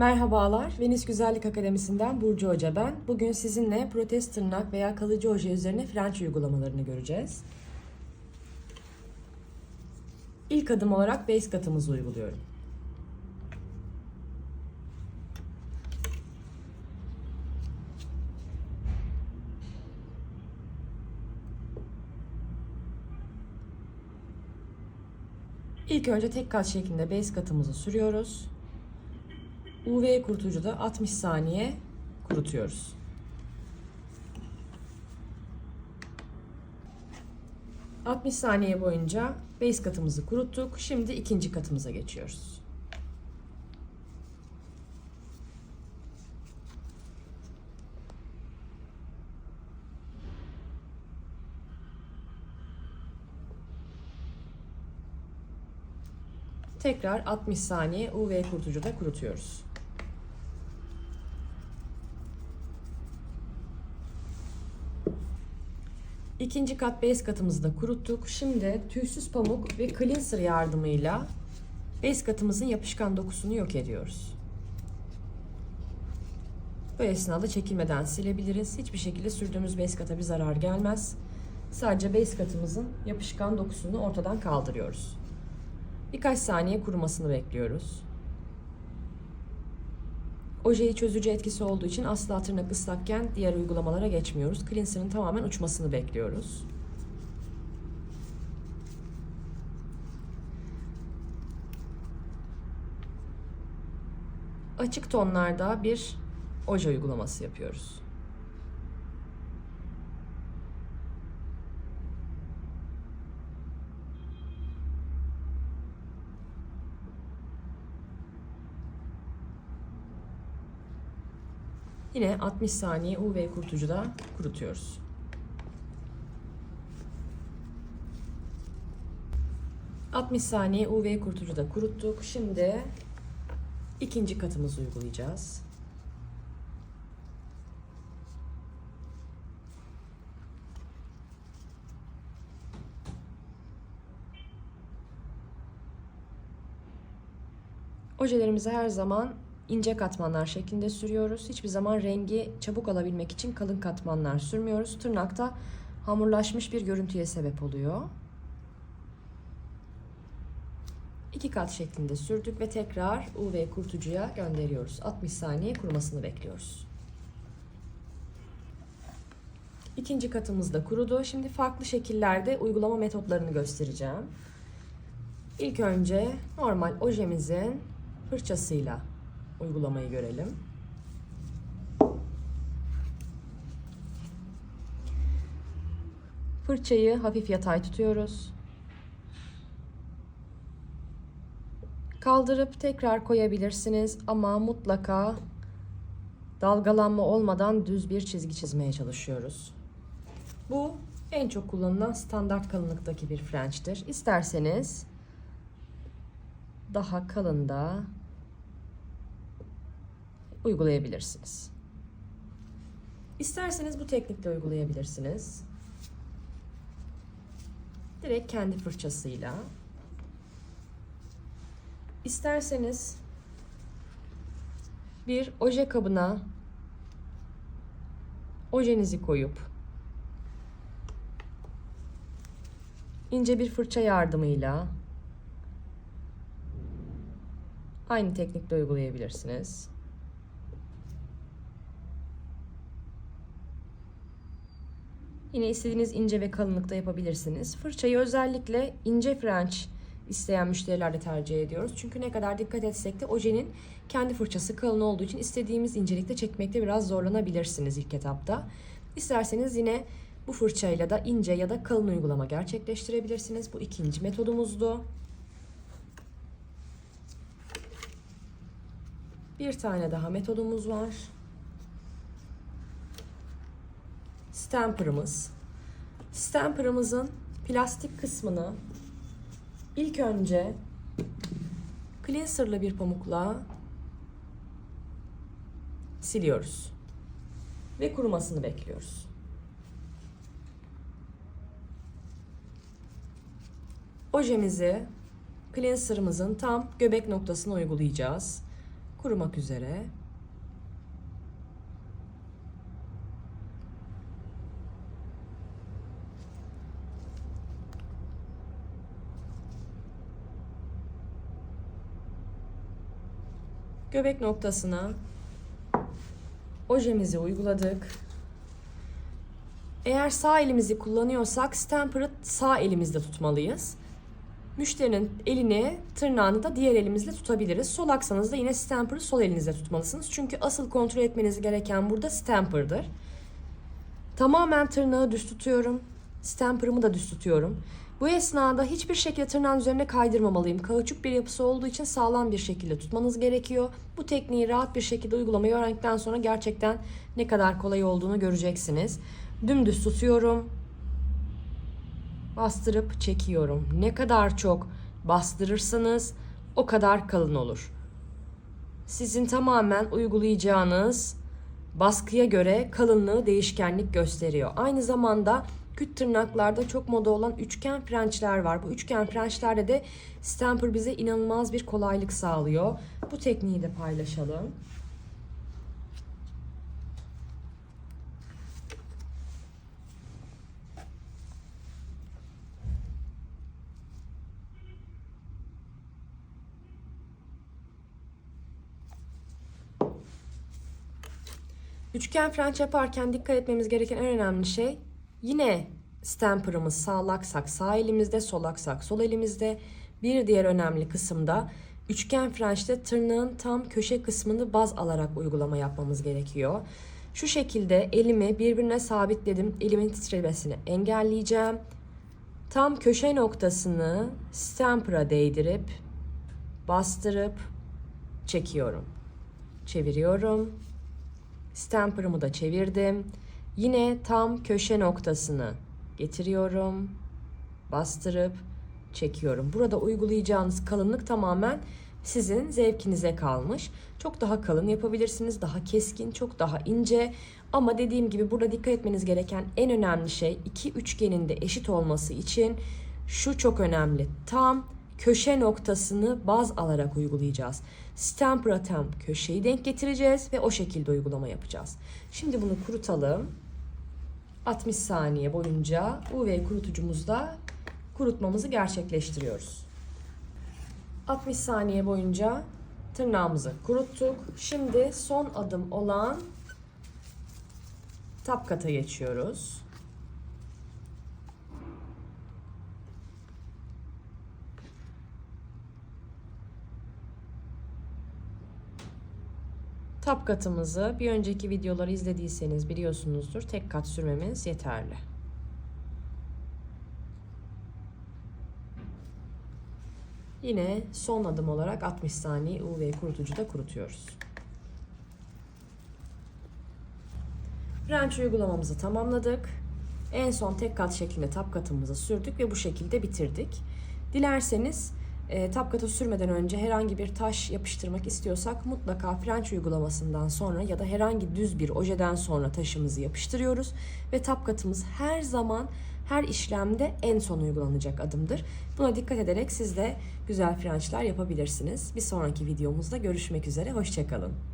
Merhabalar, Venüs Güzellik Akademisi'nden Burcu Hoca ben. Bugün sizinle protez tırnak veya kalıcı oje üzerine French uygulamalarını göreceğiz. İlk adım olarak base katımızı uyguluyorum. İlk önce tek kat şeklinde base katımızı sürüyoruz. UV kurutucuda 60 saniye kurutuyoruz. ...60 saniye boyunca base katımızı kuruttuk. Şimdi ikinci katımıza geçiyoruz. Tekrar 60 saniye UV kurutucuda kurutuyoruz. İkinci kat base katımızı da kuruttuk. Şimdi tüysüz pamuk ve cleanser yardımıyla base katımızın yapışkan dokusunu yok ediyoruz. Bu esnada çekilmeden silebiliriz. Hiçbir şekilde sürdüğümüz base kata bir zarar gelmez. Sadece base katımızın yapışkan dokusunu ortadan kaldırıyoruz. Birkaç saniye kurumasını bekliyoruz. Ojeyi çözücü etkisi olduğu için asla tırnak ıslakken diğer uygulamalara geçmiyoruz. Cleanser'ın tamamen uçmasını bekliyoruz. Açık tonlarda bir oje uygulaması yapıyoruz. Yine 60 saniye UV kurutucuda kurutuyoruz. ...60 saniye UV kurutucuda kuruttuk. Şimdi ikinci katımızı uygulayacağız. Ojelerimizi her zaman ince katmanlar şeklinde sürüyoruz. Hiçbir zaman rengi çabuk alabilmek için kalın katmanlar sürmüyoruz. Tırnakta hamurlaşmış bir görüntüye sebep oluyor. İki kat şeklinde sürdük ve tekrar UV kurutucuya gönderiyoruz. 60 saniye kurumasını bekliyoruz. İkinci katımız da kurudu. Şimdi farklı şekillerde uygulama metotlarını göstereceğim. İlk önce normal ojemizin fırçasıyla uygulamayı görelim. Fırçayı hafif yatay tutuyoruz. Kaldırıp tekrar koyabilirsiniz ama mutlaka dalgalanma olmadan düz bir çizgi çizmeye çalışıyoruz. Bu en çok kullanılan standart kalınlıktaki bir French'tir. İsterseniz daha kalın da uygulayabilirsiniz. İsterseniz bu teknikle uygulayabilirsiniz. Direkt kendi fırçasıyla. İsterseniz bir oje kabına ojenizi koyup ince bir fırça yardımıyla aynı teknikle uygulayabilirsiniz. Yine istediğiniz ince ve kalınlıkta yapabilirsiniz. Fırçayı özellikle ince French isteyen müşteriler de tercih ediyoruz. Çünkü ne kadar dikkat etsek de ojenin kendi fırçası kalın olduğu için istediğimiz incelikte çekmekte biraz zorlanabilirsiniz ilk etapta. İsterseniz yine bu fırçayla da ince ya da kalın uygulama gerçekleştirebilirsiniz. Bu ikinci metodumuzdu. Bir tane daha metodumuz var. Stamper'ımız. Stamper'ımızın plastik kısmını ilk önce cleanser'lı bir pamukla siliyoruz ve kurumasını bekliyoruz. Ojemizi cleanser'ımızın tam göbek noktasına uygulayacağız. kurumak üzere. Göbek noktasına ojemizi uyguladık. Eğer sağ elimizi kullanıyorsak stamper'ı sağ elimizde tutmalıyız. Müşterinin elini, tırnağını da diğer elimizle tutabiliriz. Sol aksanız da yine stamper'ı sol elinizle tutmalısınız. Çünkü asıl kontrol etmeniz gereken burada stamper'dır. Tamamen tırnağı düz tutuyorum. Stamper'ımı da düz tutuyorum. Bu esnada hiçbir şekilde tırnağın üzerine kaydırmamalıyım. Kauçuk bir yapısı olduğu için sağlam bir şekilde tutmanız gerekiyor. Bu tekniği rahat bir şekilde uygulamayı öğrendikten sonra gerçekten ne kadar kolay olduğunu göreceksiniz. Dümdüz tutuyorum. Bastırıp çekiyorum. Ne kadar çok bastırırsanız o kadar kalın olur. Sizin tamamen uygulayacağınız baskıya göre kalınlığı değişkenlik gösteriyor. Aynı zamanda küt tırnaklarda çok moda olan üçgen frençler var. Bu üçgen frençlerde de stamper bize inanılmaz bir kolaylık sağlıyor. Bu tekniği de paylaşalım. Üçgen frenç yaparken dikkat etmemiz gereken en önemli şey yine stamper'ımız sağlaksak sağ elimizde, solaksak sol elimizde. Bir diğer önemli kısımda üçgen frençte tırnağın tam köşe kısmını baz alarak uygulama yapmamız gerekiyor. Şu şekilde elimi birbirine sabitledim. Elimin titremesini engelleyeceğim. Tam köşe noktasını stamper'a değdirip bastırıp çekiyorum. Çeviriyorum. Stamper'ımı da çevirdim. Yine tam köşe noktasını getiriyorum. Bastırıp çekiyorum. Burada uygulayacağınız kalınlık tamamen sizin zevkinize kalmış. Çok daha kalın yapabilirsiniz, daha keskin, çok daha ince. Ama dediğim gibi burada dikkat etmeniz gereken en önemli şey iki üçgenin de eşit olması için şu çok önemli. Tam köşe noktasını baz alarak uygulayacağız. Stamper'a tam köşeyi denk getireceğiz ve o şekilde uygulama yapacağız. Şimdi bunu kurutalım. 60 saniye boyunca UV kurutucumuzda kurutmamızı gerçekleştiriyoruz. 60 saniye boyunca tırnağımızı kuruttuk. Şimdi son adım olan tap kata geçiyoruz. Tap katımızı bir önceki videoları izlediyseniz biliyorsunuzdur. Tek kat sürmemiz yeterli. Yine son adım olarak 60 saniye UV kurutucuda kurutuyoruz. French uygulamamızı tamamladık. En son tek kat şeklinde tap katımızı sürdük ve bu şekilde bitirdik. Dilerseniz e, tapkata sürmeden önce herhangi bir taş yapıştırmak istiyorsak mutlaka French uygulamasından sonra ya da herhangi düz bir ojeden sonra taşımızı yapıştırıyoruz ve tapkatımız her zaman her işlemde en son uygulanacak adımdır. Buna dikkat ederek siz de güzel French'ler yapabilirsiniz. Bir sonraki videomuzda görüşmek üzere, hoşçakalın.